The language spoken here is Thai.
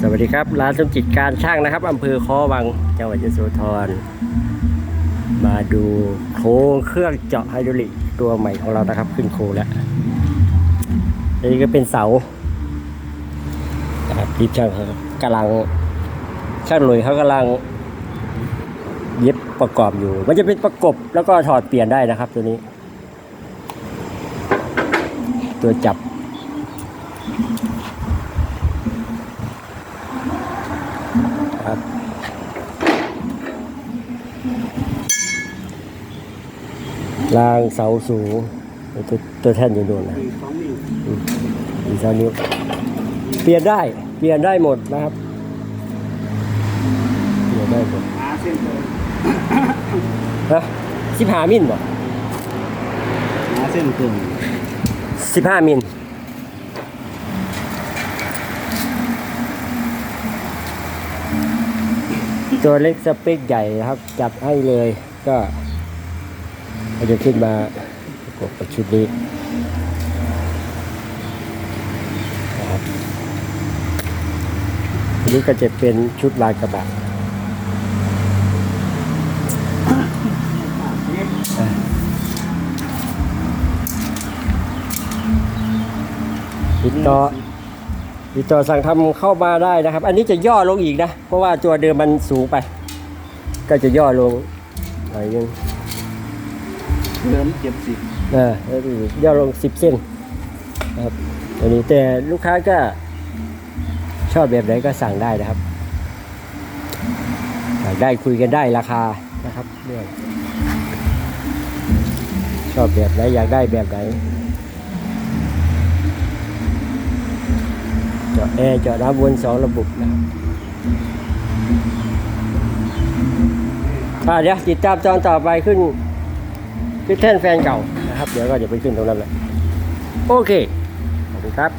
สวัสดีครับ ร้านสมจิตการช่างนะครับอำเภอคอวังจังหวัดยโสธร มาดูโครงเครื่องเจาะไฮดรอลิกตัวใหม่ของเรานะครับ ขึ้นโครงแล้วอันนี้ก็เป็นเสานะครับที่ช่างเขากำลังช่างหลุยเขากำลัง เย็บประกอบอยู่ มันจะเป็นประกบแล้วก็ถอดเปลี่ยนได้นะครับ ตัวนี้ ตัวจับ รางเสาสูงตัวตัวแท่นอยู่โน่นนะสองนิ้วอีกสองนิ้วเปลี่ยนได้ เปลี่ยนได้หมดนะครับ เปลี่ยนได้หมดหาเส้นเกินฮะสิบห้ามิลบ่หาเส้นเกินสิบห้ามิลตัวเล็กสเปคใหญ่นะครับ จับให้เลยก็ เราจะขึ้นมาประกบกับชุดนี้นะครับอันนี้ก็จะเป็นชุดลายกระบะติดต่อติดต่อสั่งทำเข้ามาได้นะครับ อันนี้จะย่อลงอีกนะ เพราะว่าตัวเดิมมันสูงไป ก็จะย่อลงหน่อยนึง เดิมเจ็ดสิบอ่าแล้วย่อลงสิบเส้นนะครับอันนี้แต่ลูกค้าก็ชอบแบบไหนก็สั่งได้นะครับอยากได้คุยกันได้ราคานะครับเรื่องชอบแบบไหนอยากได้แบบไหนเจาะแอร์เจาะน้ำวนสองระบบนะครับอ่าเดี๋ยวติดตามตอนต่อไปขึ้น คือแท่นแฟนเก่านะครับ เดี๋ยวก็จะไปขึ้นตรงนั้นแหละโอเค ขอบคุณครับ